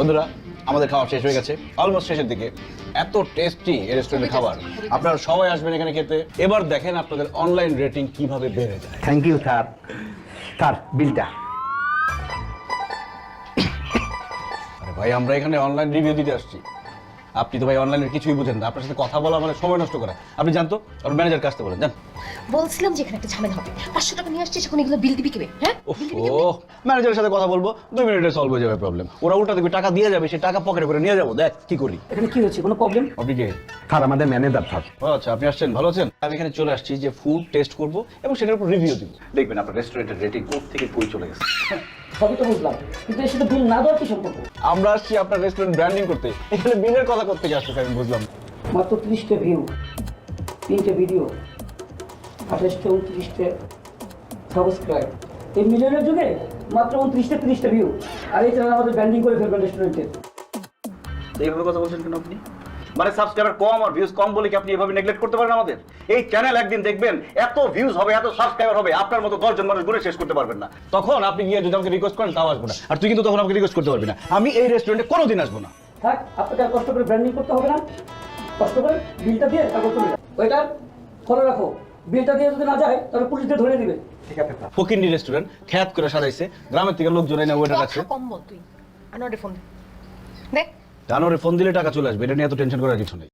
বন্ধুরা আমাদের খাওয়া শেষ হয়ে গেছে। অলমোস্ট শেষের দিকে। এত টেস্টি এই রেস্টুরেন্টের খাবার। আপনারা সবাই আসবেন এখানে খেতে। এবার দেখেন আপনাদের অনলাইন রেটিং কীভাবে বেড়ে যায়। থ্যাংক ইউ স্যার স্যার বিলটা। আরে ভাই আমরা এখানে অনলাইন রিভিউ দিতে আসছি। আপনি তো ভাই অনলাইনের কিছুই বুঝেন না। আপনার সাথে কথা বলা মানে সময় নষ্ট করা। আপনি জানতো? আপনার ম্যানেজার কাছতে বলেন জান। বলছিলাম যে এখানে একটা ঝামেলা হবে। পাঁচশো টাকা নিয়ে আসছিস এখন এগুলো বিল দিবি কেবে হ্যাঁ? ও ম্যানেজারের সাথে কথা বলব দুই মিনিটে সলভ হয়ে যাবে প্রবলেম ওরা উল্টা দেখবে টাকা দিয়ে যাবে সে টাকা পকেটে করে নিয়ে যাব। দেখ কি করি? এখানে কি হচ্ছে কোনো প্রবলেম আপনি কে? স্যার আমাদের ম্যানেজার স্যার। ও আচ্ছা আপনি আসছেন ভালো আছেন? আমি এখানে চলে আসছি যে ফুড টেস্ট করব এবং সেটার উপর রিভিউ দিব। দেখবেন আপনার রেস্টুরেন্টের রেটিং কোথ থেকে কই চলে গেছে। সবই তো বুঝলাম। কিন্তু এর সাথে বিল না দেওয়ার কি সম্পর্ক? আমরা আসছি আপনার রেস্টুরেন্ট ব্র্যান্ডিং করতে। এখানে বিলের কথা করতে আসতেছে আমি বুঝলাম মাত্র ত্রিশটা ভিউ তিনটে ভিডিও আঠাশটা উনত্রিশটা সাবস্ক্রাইব এই মিলিয়নের যুগে মাত্র উনত্রিশটা ত্রিশটা ভিউ আর এই চ্যানেল আমাদের ব্র্যান্ডিং করে ফেলবেন রেস্টুরেন্টের তো এইভাবে কথা বলছেন কেন আপনি? মানে সাবস্ক্রাইবার কম আর ভিউজ কম বলে কি আপনি এভাবে নেগলেক্ট করতে পারেন আমাদের? এই চ্যানেল একদিন দেখবেন এত ভিউজ হবে এত সাবস্ক্রাইবার হবে আপনার মতো দশজন মানুষগুলো শেষ করতে পারবেন না। তখন আপনি গিয়ে যদি আমাকে রিকোয়েস্ট করেন তাও আসব না। আর তুই কিন্তু তখন আমাকে রিকোয়েস্ট করতে পারবি না। আমি এই রেস্টুরেন্টে কোনোদিন আসব না। থাক আপনাকে আর কষ্ট করে ব্র্যান্ডিং করতে হবে না। কষ্ট করে বিলটা দিয়ে তারপর চলে যাও। ওইটা ফলো রাখো। বিলটা দিয়ে যদি না যায় তাহলে পুলিশ ধরে দিবে। ঠিক আছে ফকিন্ডি রেস্টুরেন্ট খ্যাত করে সাজাইছে। গ্রামের থেকে লোকজন এনে ওয়েটার আছে কম তুই। আনোরে ফোন দে। জানোরে ফোন দিলে টাকা চলে আসবে এটা নিয়ে এত টেনশন করার কিছু নেই।